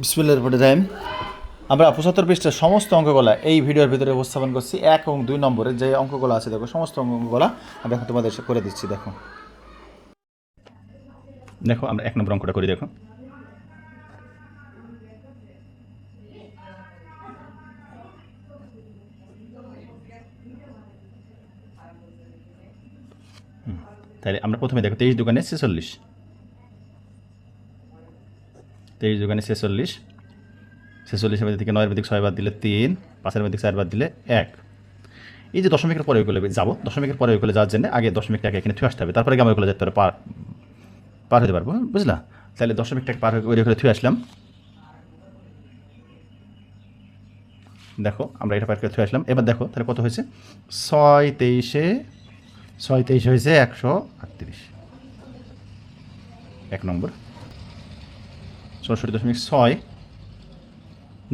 বিসমিল্লার পরে টাইম আমরা পঁচাত্তর পৃষ্ঠার সমস্ত অঙ্কগুলা এই ভিডিওর ভিতরে উপস্থাপন করছি। এক এবং দুই নম্বরে যে অঙ্কগুলো আছে, দেখো, সমস্ত অঙ্কগুলা আমি এখন তোমাদের করে দিচ্ছি, দেখো। দেখো, আমরা এক নম্বর অঙ্কটা করি, দেখো। তাহলে আমরা প্রথমে দেখো, তেইশ দোকানে ছেচল্লিশ। তেইশ দোকানে ছেচল্লিশ। ছেচল্লিশের মধ্যে থেকে নয়ের মধ্যে ছয় বাদ দিলে তিন, পাঁচের মধ্যে চার বাদ দিলে এক। এই যে দশমিকের পরে ওইগুলো যাব, দশমিকের পরে ওইগুলো যাওয়ার জন্য আগে দশমিকটাকে এখানে থুয়ে আসতে হবে, তারপরে আমি ওইগুলো যেতে পারে পার পার হতে পারব, বুঝলা? তাহলে দশমিকটাকে পার হয়ে ওইগুলো থুয়ে আসলাম। দেখো, আমরা এটা পার করে থুয়ে আসলাম। এবার দেখো, তাহলে কত হয়েছে? ছয় তেইশে ছয় তেইশে হয়েছে একশো আটত্রিশ। এক নম্বর। চৌষট্টি দশমিক ছয়।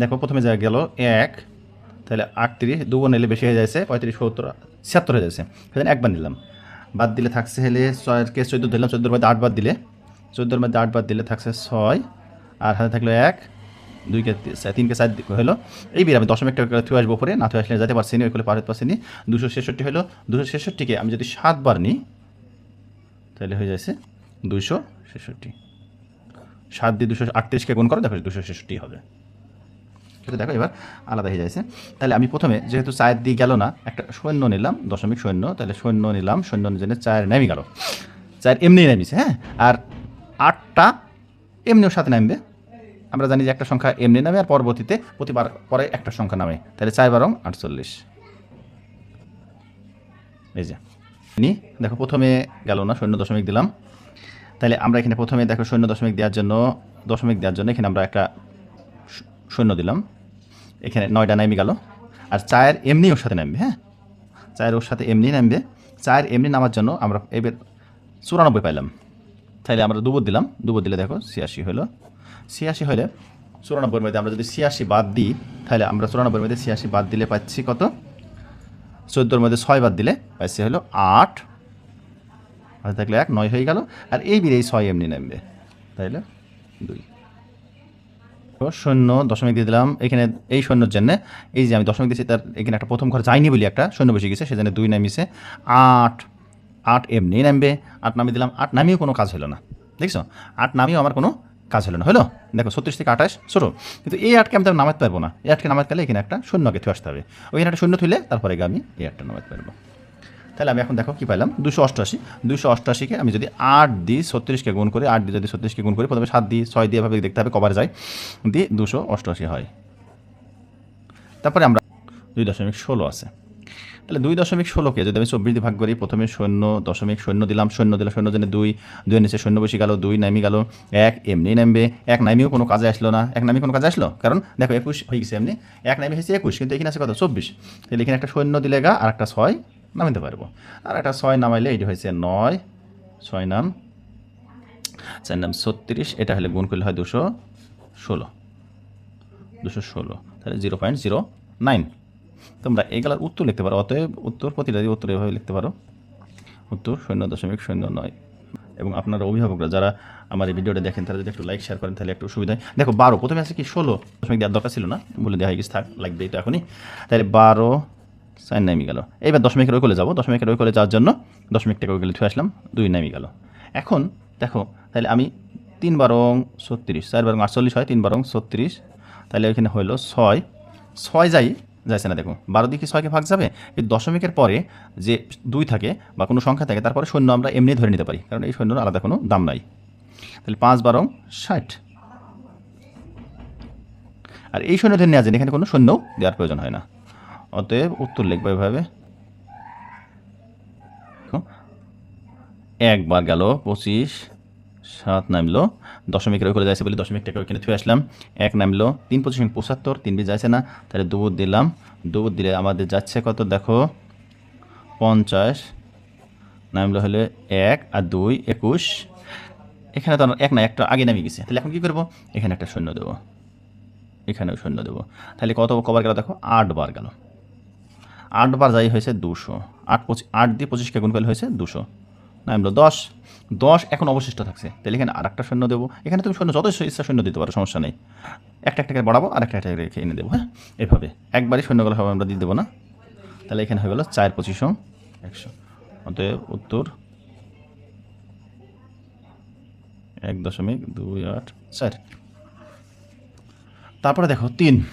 দেখো, প্রথমে যা গেল, এক, তাহলে আটত্রিশ দু নিলে বেশি হয়ে যাচ্ছে, পঁয়ত্রিশ, সত্তর, ছিয়াত্তর হয়ে যাচ্ছে। সেখানে একবার নিলাম। বাদ দিলে থাকছে হলে ছয়কে চোদ্দ দিলাম, চোদ্দোর মধ্যে আট বাদ দিলে। চোদ্দোর মধ্যে আট বাদ দিলে থাকছে ছয়, আর হাতে থাকল এক, দুইকে তিনকে চার হলো। এই বিয়ে আমি দশমিক টাকা থুয়ে আসব উপরে, না থুয়ে আসলে যেতে পারছি না পার হতে পারছি দুশো ছেষট্টি হলো, দুশো ছেষট্টিকে আমি যদি সাতবার নিই, তাহলে হয়ে যাচ্ছে দুশো ছেষট্টি। সাত দিয়ে দুশো আটত্রিশকে গুণ করো, দেখো দুশো ছেষট্টি হবে। সেটা দেখো এবার আলাদা হয়ে যাচ্ছে তাহলে আমি প্রথমে যেহেতু চায়ের দিয়ে গেল না, একটা সৈন্য নিলাম, দশমিক সৈন্য, তাহলে সৈন্য নিলাম, সৈন্য জন্য চায়ের নেমে গেল। চায়ের এমনি নেমেছে হ্যাঁ? আর আটটা এমনিও সাথে নামবে। আমরা জানি যে একটা সংখ্যা এমনি নামে আর পরবর্তীতে প্রতিবার পরে একটা সংখ্যা নামে। তাহলে চার বারং আটচল্লিশ। এই যে, দেখো প্রথমে গেল না শূন্য দশমিক দিলাম। তাহলে আমরা এখানে প্রথমে দেখো শূন্য দশমিক দেওয়ার জন্য, দশমিক দেওয়ার জন্য এখানে আমরা একটা শূন্য দিলাম। এখানে নয়টা নামে গেল। আর চায়ের এমনি ওর সাথে নামবে হ্যাঁ? চায়ের ওর সাথে এমনি নামবে। চায়ের এমনি নামার জন্য আমরা এবার চুরানব্বই পাইলাম। তাহলে আমরা দুবর দিলাম। দুবর দিলে দেখো ছিয়াশি হলো ছিয়াশি হলে চুরানব্বইয়ের মধ্যে আমরা যদি ছিয়াশি বাদ দিই, তাহলে আমরা চুরানব্বইয়ের মধ্যে ছিয়াশি বাদ দিলে পাচ্ছি কত? চোদ্দোর মধ্যে ছয় বাদ দিলে পাচ্ছি হলো আট। হাতে থাকলে এক, নয় হয়ে গেল। আর এই বিরে এই ছয় এমনি নামবে তাইলে দুই। শূন্য দশমিক দিয়ে দিলাম। এখানে এই শূন্যর জন্য, এই যে আমি দশমিক দিয়েছি, তার এখানে একটা প্রথম ঘর যায়নি বলি একটা শূন্য বসে গেছে, সেজন্য দুই নামিয়েছে। আট আট এমনি নামবে। আট নামিয়ে দিলাম। আট নামিয়েও কোনো কাজ হলো না। দেখছ? আট নামিয়েও আমার কোনো কাজ হলো না। হলো? দেখো, ছত্রিশ থেকে আঠাশ, ছোটো। কিন্তু এই আটকে আমি তো আর নামাতে পারব না। এই আটকে নামাতে গেলে এখানে একটা শূন্যকে থুয়ে আসতে হবে। ওইখানে একটা শূন্য তুলে তারপরে আমি এই আটটা নামাতে পারব। তাহলে আমি এখন দেখো কী পাইলাম? দুশো অষ্টআশি দুশো অষ্টআশিকে আমি যদি আট দিই, ছত্রিশকে গুণ করি, আট দিয়ে যদি ছত্রিশকে গুণ করি, প্রথমে সাত দিই, ছয় দিয়ে এভাবে দেখতে হবে কবার যায়, দিয়ে দুশো অষ্টআশি হয়। তারপরে আমরা দুই দশমিক ষোলো আছে। তাহলে দুই দশমিক ষোলোকে যদি আমি চব্বিশ দিয়ে ভাগ করি, প্রথমে শূন্য দশমিক শূন্য দিলাম শূন্য দিলাম শূন্য জন্য দুই দুই নিচে শূন্য বসে গেল, দুই নামি গেল, এক এমনি নামবে, এক নামিও কোনো কাজে আসলো না, এক নামি কোনো কাজে আসলো? কারণ দেখো একুশ হয়ে গেছে এমনি, এক নামি হয়েছে একুশ, কিন্তু এখানে আছে কত? চব্বিশ। তাহলে এখানে একটা শূন্য দিলে গা আর একটা ছয় নামাইতে পারব। আর একটা ছয় নামাইলে এটি হয়েছে নয়, ছয় নাম, চার নাম ছত্রিশ, এটা হলে গুণ করলে হয় দুশো ষোলো। দুশো ষোলো, তাহলে জিরো পয়েন্ট জিরো নাইন। তোমরা এগুলোর উত্তর লিখতে পারো, অতএব উত্তর প্রতিটা দিয়ে উত্তর এভাবে লিখতে পারো। উত্তর শূন্য দশমিক শূন্য নয়। এবং আপনারা অভিভাবকরা যারা আমার এই ভিডিওটা দেখেন, তারা যদি একটু লাইক শেয়ার করেন, তাহলে একটু সুবিধা হয়। দেখো, বারো, প্রথমে আছে কি ষোলো দশমিক দেওয়ার দরকার ছিল না, বলে দেওয়া হয়ে গেছে, থাক লাইক লাগবে তো এখনই। তাহলে বারো সাইন নামি গেল। এবার দশমিকের ওই করে যাব। দশমিকের ওই করে যাওয়ার জন্য দশমিক টাকা ওই গেলে ছুঁয়ে আসলাম, দুই নামি গেল। এখন দেখো, তাহলে আমি তিন বারং ছত্রিশ, চার বারং আটচল্লিশ হয়, তিন বারং ছত্রিশ। তাহলে ওইখানে হইল ছয়। ছয় যাই, যাইছে না দেখো। বারো দিকে ছয়কে ভাগ যাবে। এই দশমিকের পরে যে দুই থাকে বা কোনো সংখ্যা থাকে, তারপরে শূন্য আমরা এমনি ধরে নিতে পারি। কারণ এই শূন্যর আলাদা কোনো দাম নাই। তাহলে পাঁচ বারং ষাট। আর এই শূন্য ধরে নেওয়া যায় এখানে কোনো শূন্যও দেওয়ার প্রয়োজন হয় না। অতএব উত্তর লিখব এভাবে। একবার গেল, পঁচিশ, সাত নামলো, দশমিক করে যাইছে বলে দশমিক টাকা ওইখানে থুয়ে আসলাম। এক নামলো, তিন পঁচিশ পঁচাত্তর, তিন বি যাচ্ছে না, তাহলে দুধ দিলাম। দুধ দিলে আমাদের যাচ্ছে কত? দেখো, পঞ্চাশ, নামলো হলে এক আর দুই, একুশ। এখানে তো এক না, একটা আগে নামিয়ে গেছে। তাহলে এখন কী করব? এখানে একটা শূন্য দেবো। এখানেও শূন্য দেবো। তাহলে কত কবার গেল? দেখো আট বার গেল। আট বার যাই হয়েছে দুশো। আট পঁচিশ আট দিয়ে পঁচিশকে গুণ করলে হয়েছে দুশো। না নামলো দশ। দশ এখন অবশিষ্ট থাকছে। তাহলে এখানে আর একটা শূন্য দেবো। এখানে তুমি শূন্য যত ইচ্ছা শূন্য দিতে পারো, সমস্যা নেই। একটা একটাকে বাড়াবো আর একটা একটা রেখে এনে দেবো হ্যাঁ? এভাবে। একবারই শূন্যগুলো হবে, আমরা দিয়ে দেবো না। তাহলে এখানে হয়ে গেলো চার পঁচিশ একশো। অতএব উত্তর এক দশমিক দুই আট চার। তারপরে দেখো তিন।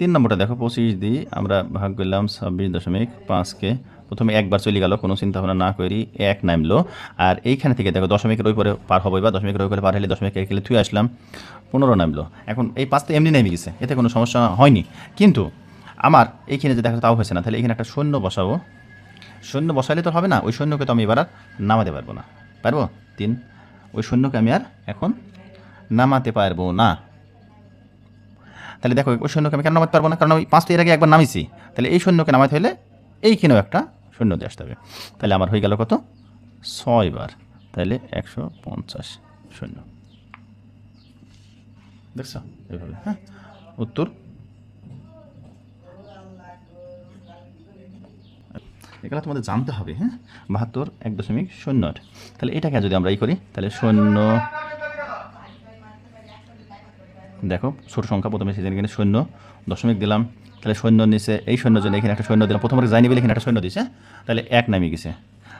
তিন নম্বরটা দেখো, পঁচিশ দিয়ে আমরা ভাগ করলাম ছাব্বিশ দশমিক পাঁচকে প্রথমে একবার চলে গেল, কোনো চিন্তা ভাবনা না করি, এক নামলো। আর এইখানে থেকে দেখো, দশমিকের ওই পরে পার হবে বা দশমিকের ওই পরে পার হলে দশমিক এক গেলে থুয়ে আসলাম, পনেরো নামলো। এখন এই পাঁচটা এমনি নেমে গেছে, এতে কোনো সমস্যা হয়নি। কিন্তু আমার এইখানে যে দেখো, তাও হয়েছে না। তাহলে এখানে একটা শূন্য বসাবো। শূন্য বসাইলে তো হবে না, ওই শূন্যকে তো আমি এবার আর নামাতে পারব না। পারব? তিন। ওই শূন্যকে আমি আর এখন নামাতে পারব না। তাহলে দেখো, ওই শূন্যকে আমি কেন নামাতে পারব না? কারণ আমি পাঁচটা এর আগে একবার নামিছি। তাহলে এই শূন্যকে নামাতে হলে এইখানেও একটা শূন্য দিয়ে আসতে হবে। তাহলে আমার হয়ে গেল কত? ছয় বার। তাহলে একশো পঞ্চাশ শূন্য দেখছ? এইভাবে হ্যাঁ? উত্তর? এগুলো তোমাদের জানতে হবে হ্যাঁ? বাহাত্তর এক দশমিক শূন্য তাহলে এটাকে যদি আমরা ই করি, তাহলে শূন্য দেখো, ছোট সংখ্যা প্রথমে সেখানে এখানে শূন্য দশমিক দিলাম। তাহলে সৈন্য নিচে, এই সৈন্য জন্য এখানে একটা সৈন্য দিলাম। প্রথমে যায়নি বলে এখানে একটা সৈন্য দিছে, তাহলে এক নামিয়ে গেছে।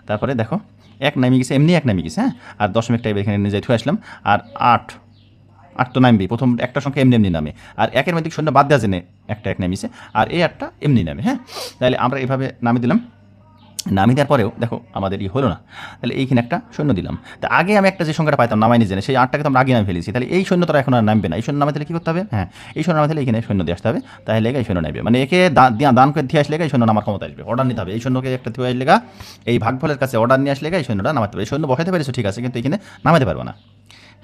তারপরে দেখো, এক নামিয়ে গেছে, এমনি এক নামিয়ে গেছে হ্যাঁ? আর দশমিক টাইপ এখানে নিজে থুয়ে আসলাম। আর আট আট তো নামবি প্রথম একটা সংখ্যা এমনি এমনি নামে। আর একের মধ্যে শূন্য বাদ দেওয়া জেনে একটা এক নামিয়েছে আর এই একটা এমনি নামে হ্যাঁ? তাহলে আমরা এভাবে নামিয়ে দিলাম। নামিয়ে দেওয়ার পরেও দেখো, আমাদের ই হলো না। তাহলে এইখানে একটা শূন্য দিলাম। তা আগে আমি একটা যে সংখ্যাটা পাইতাম নামাইনি জেনে, সেই আটটাকে তো আমরা আগে নামে ফেলেছি। তাহলে এই শূন্যটা এখন আর নামবে না। এই শূন্য নামে তাহলে কী করতে হবে? হ্যাঁ এই শূন্য নামে তাহলে এখানে শূন্য দিয়ে আসতে হবে। তাহলে এই শূন্য নামবে। মানে একে দান করে দিয়ে আসলে এই শূন্য নামার ক্ষমতা আসবে। অর্ডার নিতে হবে। এই শূন্যকে একটা দিয়ে আসলে এই ভাগফলের কাছে অর্ডার নিয়ে আসলে এই শূন্যটা নামাতে হবে। এই বসাতে পেরেছ, ঠিক আছে, কিন্তু এখানে নামাতে পারব না।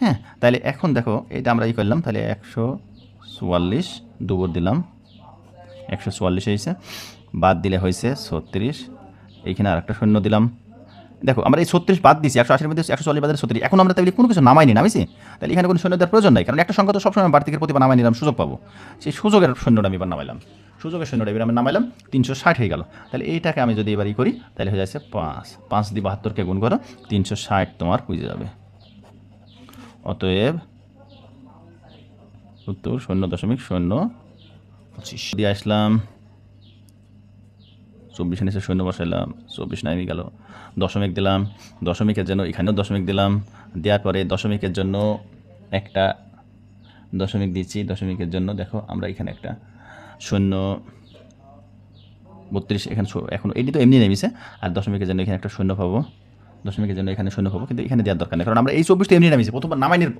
হ্যাঁ তাহলে এখন দেখো এটা আমরা ই করলাম। তাহলে একশো চুয়াল্লিশ দুবর দিলাম। একশো চুয়াল্লিশ হয়েছে। বাদ দিলে হয়েছে ছত্রিশ। এইখানে আর একটা শূন্য দিলাম। দেখো, আমরা এই ছত্রিশ বাদ দিছি, একশো আশির মধ্যে একশো চল্লিশ বাদের ছত্রিশ। এখন আমরা তাহলে কোনো কিছু নামাইনি নামিছি তাহলে এখানে কোনো শূন্য দেওয়ার প্রয়োজন নাই, কারণ একটা সংখ্যা তো সবসময় বাড়তিকের প্রতিবার নামাই নিলাম, সুযোগ পাবো। সেই সুযোগের শূন্যটা আমি এবার নামাইলাম। সুযোগের শূন্যটা এবার আমি নামাইলাম, তিনশো ষাট হয়ে গেল। তাহলে এইটাকে আমি যদি এবার ই করি, তাহলে হয়ে যাচ্ছে পাঁচ। পাঁচ দিয়ে বাহাত্তরকে গুণ করো, তিনশো ষাট তোমার বুঝে যাবে। অতএব উত্তর শূন্য দশমিক শূন্য পঁচিশ। দিয়ে আসলাম। চব্বিশ নিচে শূন্য বসাইলাম, চব্বিশ নামে গেল। দশমিক দিলাম, দশমিকের জন্য এখানেও দশমিক দিলাম, দেওয়ার পরে দশমিকের জন্য একটা, দশমিক দিচ্ছি, দশমিকের জন্য দেখো আমরা এখানে একটা শূন্য বত্রিশ এখানে এখন এটি তো এমনি নেমেছে, আর দশমিকের জন্য এখানে একটা শূন্য পাবো, দশমিকের জন্য এখানে শূন্য পাবো, কিন্তু এখানে দেওয়ার দরকার নেই, কারণ আমরা এই চব্বিশটা এমনি নামিয়েছি প্রথমবার নামাইনির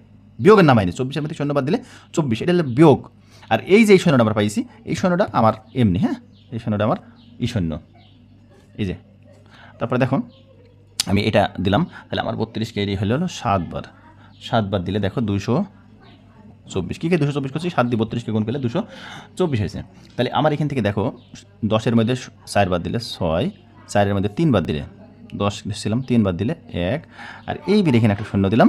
বিয়োগের নামাইনি চব্বিশের মধ্যে শূন্য বাদ দিলে চব্বিশ, এটা হলো বিয়োগ। আর এই যে এই শূন্যটা আমরা পাইছি, এই শূন্যটা আমার এমনি হ্যাঁ? এই শূন্যটা আমার ই এই যে, তারপরে দেখো, আমি এটা দিলাম, তাহলে আমার বত্রিশ কেজি হলো হলো সাতবার। সাতবার দিলে দেখো দুশো চব্বিশ। কী কে দুশো চব্বিশ করছি? সাত দিয়ে বত্রিশকে গুণ করলে দুশো চব্বিশ হয়েছে। তাহলে আমার এখান থেকে দেখো, দশের মধ্যে চার বাদ দিলে ছয়, চারের মধ্যে তিন বাদ দিলে দশ ছিলাম তিন বাদ দিলে এক, আর এই বিরে এখানে একটা শূন্য দিলাম।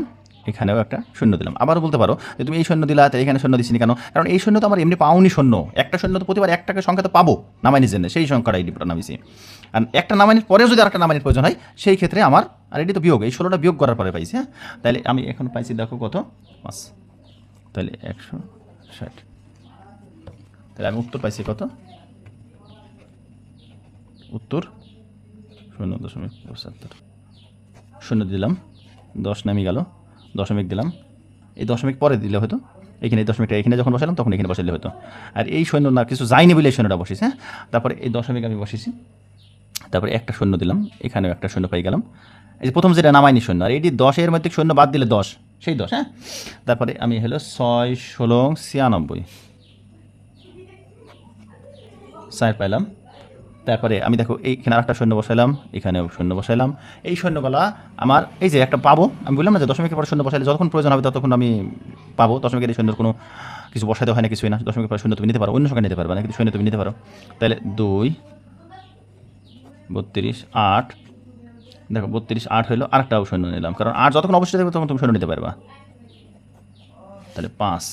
এখানেও একটা শূন্য দিলাম। আবারও বলতে পারো যে তুমি এই শূন্য দিলা, তাই এখানে শূন্য দিচ্ছি কেন? কারণ এই শূন্য তো আমার এমনি পাওনি শূন্য একটা শূন্য তো প্রতিবার একটাকে সংখ্যা তো পাবো, নামাইনির জন্য, সেই সংখ্যাটা এই নামিছি আর একটা নামানির পরেও যদি আরেকটা নামানির প্রয়োজন হয়, সেই ক্ষেত্রে আমার আর এটি তো বিয়োগ, এই ষোলোটা বিয়োগ করার পরে পাইছি হ্যাঁ? তাহলে আমি এখন পাইছি দেখো কত? পাঁচ। তাহলে একশো ষাট। তাহলে আমি উত্তর পাইছি কত? উত্তর শূন্য দশমিক পঁচাত্তর। শূন্য দিলাম, দশ নামি গেল। দশমিক দিলাম। এই দশমিক পরে দিলে হয়তো এখানে এই দশমিকটা এখানে যখন বসালাম, তখন এখানে বসালে হতো আর এই সৈন্য না, কিছু যায়নি বলে এই সৈন্যটা বসিস হ্যাঁ? তারপরে এই দশমিক আমি বসেছি তারপরে একটা সৈন্য দিলাম, এখানেও একটা সৈন্য পাই গেলাম। এই যে প্রথম যেটা নামাইনি সৈন্য আর এটি দশের মধ্যে সৈন্য বাদ দিলে দশ, সেই দশ হ্যাঁ? তারপরে আমি হলো ছয় ষোলো ছিয়ানব্বই। চার পাইলাম। তারপরে আমি দেখো এইখানে আরেকটা সৈন্য বসাইলাম, এখানেও সৈন্য বসাইলাম। এই শূন্যগুলা আমার, এই যে একটা পাবো, আমি বললাম না যে দশমিকের পরে সৈন্য বসাইলে যতক্ষণ প্রয়োজন হবে ততক্ষণ আমি পাবো। দশমিকের এই শূন্যর কোনো কিছু বসাইতে হয় না, কিছুই না। দশমিকের পরে শূন্য তুমি নিতে পারো, অন্য সংখ্যা নিতে পারবে না, কিন্তু সৈন্য তুমি নিতে পারো। তাহলে দুই, বত্রিশ, আট, দেখো বত্রিশ, আট হলো আরেকটাও সৈন্য নিলাম। কারণ আট যতক্ষণ অবশ্যই থাকবে তখন তুমি সৈন্য নিতে পারবা। তাহলে পাঁচ।